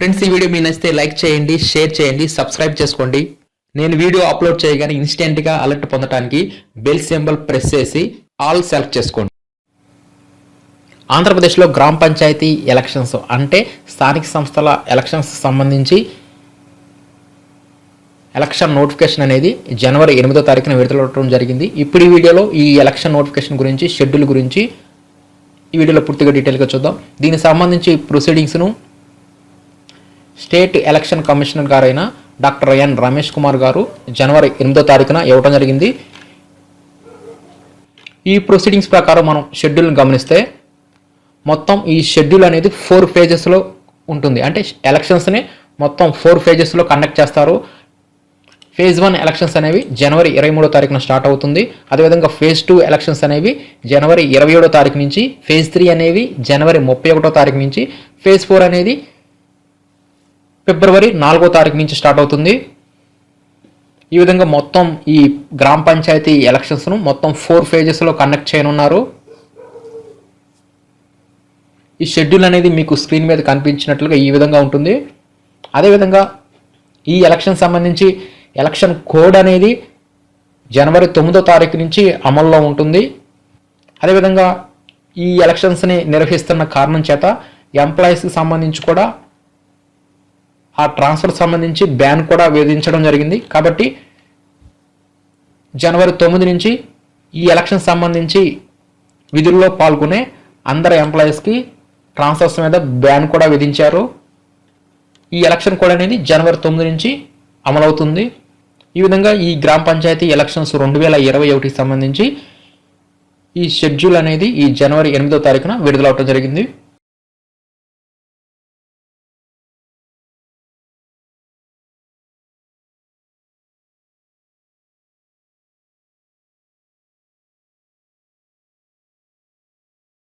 Friends ఈ video మీ నచ్చితే like చేయండి షేర్ చేయండి సబ్స్క్రైబ్ చేసుకోండి. నేను వీడియో అప్లోడ్ చేయగానే ఇన్స్టెంట్గా అలర్ట్ పొందడానికి బెల్ సింబల్ ప్రెస్ చేసి ఆల్ సెలెక్ట్ చేసుకోండి. ఆంధ్రప్రదేశ్లో గ్రామ పంచాయతీ ఎలక్షన్స్ అంటే స్థానిక సంస్థల ఎలక్షన్స్ సంబంధించి ఎలక్షన్ నోటిఫికేషన్ అనేది జనవరి ఎనిమిదో తారీఖున విడుదలవడం జరిగింది. ఇప్పుడు ఈ వీడియోలో ఈ ఎలక్షన్ నోటిఫికేషన్ గురించి షెడ్యూల్ గురించి ఈ వీడియోలో పూర్తిగా డీటెయిల్గా చూద్దాం. దీనికి సంబంధించి ప్రొసీడింగ్స్ను స్టేట్ ఎలక్షన్ కమిషనర్ గారైన డాక్టర్ ఎన్ రమేష్ కుమార్ గారు జనవరి ఎనిమిదో తారీఖున ఇవ్వడం జరిగింది. ఈ ప్రొసీడింగ్స్ ప్రకారం మనం షెడ్యూల్ని గమనిస్తే మొత్తం ఈ షెడ్యూల్ అనేది ఫోర్ ఫేజెస్లో ఉంటుంది. అంటే ఎలక్షన్స్ని మొత్తం ఫోర్ ఫేజెస్లో కండక్ట్ చేస్తారు. ఫేజ్ వన్ ఎలక్షన్స్ అనేవి జనవరి ఇరవై మూడో తారీఖున స్టార్ట్ అవుతుంది. అదేవిధంగా ఫేజ్ టూ ఎలక్షన్స్ అనేవి జనవరి ఇరవై ఏడో తారీఖు నుంచి ఫేజ్ త్రీ అనేవి జనవరి ముప్పై ఒకటో తారీఖు నుంచి ఫేజ్ ఫోర్ అనేది ఫిబ్రవరి నాలుగో తారీఖు నుంచి స్టార్ట్ అవుతుంది. ఈ విధంగా మొత్తం ఈ గ్రామ పంచాయతీ ఎలక్షన్స్ను మొత్తం ఫోర్ ఫేజెస్లో కండక్ట్ చేయనున్నారు. ఈ షెడ్యూల్ అనేది మీకు స్క్రీన్ మీద కనిపించినట్లుగా ఈ విధంగా ఉంటుంది. అదేవిధంగా ఈ ఎలక్షన్ సంబంధించి ఎలక్షన్ కోడ్ అనేది జనవరి తొమ్మిదో తారీఖు నుంచి అమల్లో ఉంటుంది. అదేవిధంగా ఈ ఎలక్షన్స్ని నిర్వహిస్తున్న కారణం చేత ఎంప్లాయీస్కి సంబంధించి కూడా ఆ ట్రాన్స్ఫర్ సంబంధించి బ్యాన్ కూడా విధించడం జరిగింది. కాబట్టి జనవరి తొమ్మిది నుంచి ఈ ఎలక్షన్ సంబంధించి విధుల్లో పాల్గొనే అందరు ఎంప్లాయీస్కి ట్రాన్స్ఫర్స్ మీద బ్యాన్ కూడా విధించారు. ఈ ఎలక్షన్ కోడ్ అనేది జనవరి తొమ్మిది నుంచి అమలవుతుంది. ఈ విధంగా ఈ గ్రామ పంచాయతీ ఎలక్షన్స్ రెండు వేల ఇరవై ఒకటికి సంబంధించి ఈ షెడ్యూల్ అనేది ఈ జనవరి ఎనిమిదో తారీఖున విడుదలవటం జరిగింది.